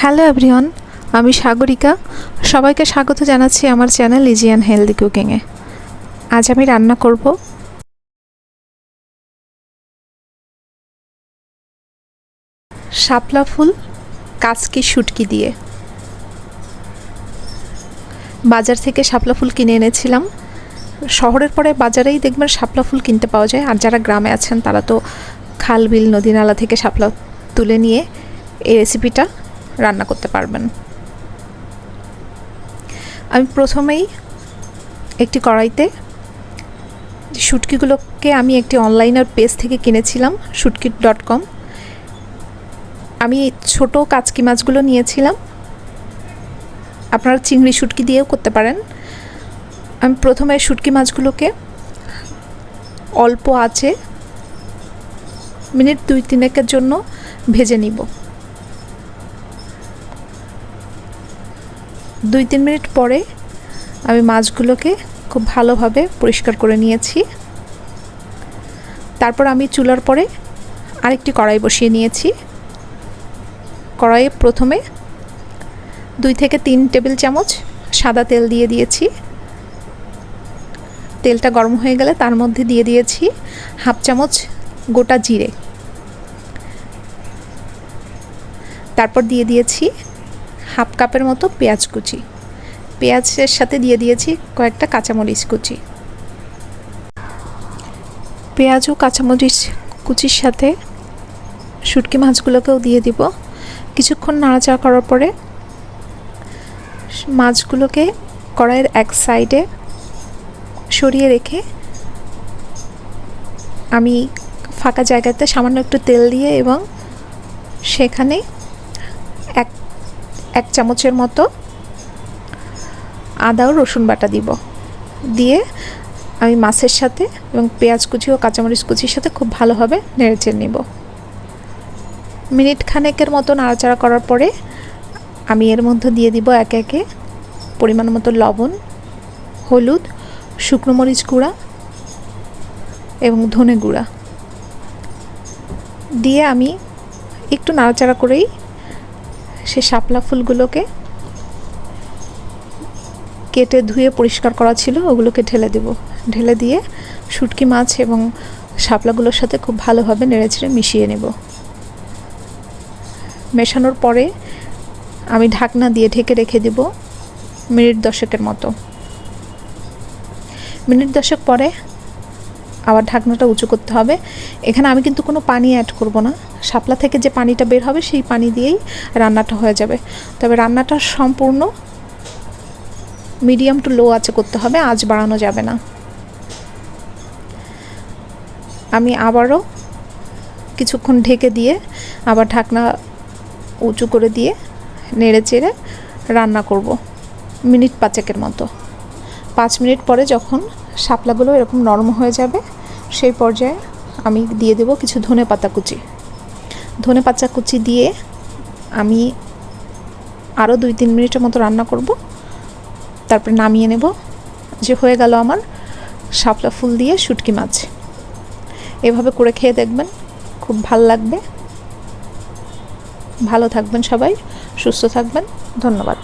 Hello everyone, আমি সাগরিকা। সবাইকে স্বাগত জানাচ্ছি আমার চ্যানেল ইজিয়ান হেলদি কুকিংয়ে আজ আমি রান্না করব। শাপলা ফুল, কাচকি শুটকি দিয়ে। বাজার থেকে শাপলা ফুল কিনে এনেছিলাম। শহরের পরে বাজারেই দেখবেন শাপলা ফুল কিনতে পাওয়া যায়। আর যারা গ্রামে আছেন, তারা তো খাল, বিল নদী নালা থেকে শাপলা তুলে নিয়ে এই রেসিপিটা রান্না করতে পারবেন। আমি প্রথমেই একটি কড়াইতে শুটকিগুলোকে আমি একটি অনলাইনের পেজ থেকে কিনেছিলাম, শুটকি ডট কম। আমি ছোট কাচকি মাছগুলো নিয়েছিলাম। আপনারা চিংড়ি শুটকি দিয়েও করতে পারেন। আমি প্রথমে শুটকি মাছগুলোকে অল্প আছে মিনিট দুই তিনেকের জন্য ভেজে নিব। দুই তিন মিনিট পরে আমি মাছগুলোকে খুব ভালোভাবে পরিষ্কার করে নিয়েছি। তারপর আমি চুলার পরে আরেকটি কড়াই বসিয়ে নিয়েছি। কড়াইয়ে প্রথমে দুই থেকে তিন টেবিল চামচ সাদা তেল দিয়ে দিয়েছি। তেলটা গরম হয়ে গেলে তার মধ্যে দিয়ে দিয়েছি হাফ চামচ গোটা জিরে। তারপর দিয়ে দিয়েছি হাফ কাপের মতো পেঁয়াজ কুচি। পেঁয়াজের সাথে দিয়ে দিয়েছি কয়েকটা কাঁচামরিচ কুচি। পেঁয়াজ ও কাঁচামরিচ কুচির সাথে শুটকি মাছগুলোকেও দিয়ে দিব। কিছুক্ষণ নাড়াচাড়া করার পরে মাছগুলোকে কড়াইয়ের এক সাইডে সরিয়ে রেখে আমি ফাঁকা জায়গাতে সামান্য একটু তেল দিয়ে এবং সেখানে এক চামচের মতো আদা ও রসুন বাটা দিব। দিয়ে আমি মাছের সাথে এবং পেঁয়াজ কুচি ও কাঁচামরিচ কুচির সাথে খুব ভালোভাবে নেড়েচেড়ে নেব। মিনিট খানেকের মতো নাড়াচাড়া করার পরে আমি এর মধ্যে দিয়ে দিব একে একে পরিমাণ মতো লবণ, হলুদ, শুকনো মরিচ গুঁড়া এবং ধনে গুঁড়া। দিয়ে আমি একটু নাড়াচাড়া করেই সে শাপলা ফুলগুলোকে কেটে ধুয়ে পরিষ্কার করা ছিল, ওগুলোকে ঢেলে দেব। ঢেলে দিয়ে শুটকি মাছ এবং শাপলাগুলোর সাথে খুব ভালোভাবে নেড়েচেড়ে মিশিয়ে নেব। মেশানোর পরে আমি ঢাকনা দিয়ে ঢেকে রেখে দেব মিনিট দশেকের মতো। মিনিট দশেক পরে আবার ঢাকনাটা উঁচু করতে হবে। এখানে আমি কিন্তু কোনো পানি অ্যাড করব না। শাপলা থেকে যে পানিটা বের হবে সেই পানি দিয়েই রান্নাটা হয়ে যাবে। তবে রান্নাটা সম্পূর্ণ মিডিয়াম টু লো আছে করতে হবে আজ বাড়ানো যাবে না। আমি আবারও কিছুক্ষণ ঢেকে দিয়ে আবার ঢাকনা উঁচু করে দিয়ে নেড়ে চেড়ে রান্না করব, মিনিট পাঁচেকের মতো। পাঁচ মিনিট পরে যখন শাপলাগুলো এরকম নরম হয়ে যাবে, সেই পর্যায়ে আমি দিয়ে দেব কিছু ধনে পাতা কুচি। ধনে পাতা কুচি দিয়ে আমি আরও দুই তিন মিনিটের মতো রান্না করব। তারপরে নামিয়ে নেব। যে হয়ে গেল আমার শাপলা ফুল দিয়ে শুটকি মাছ। এভাবে করে খেয়ে দেখবেন, খুব ভালো লাগবে। ভালো থাকবেন সবাই, সুস্থ থাকবেন, ধন্যবাদ।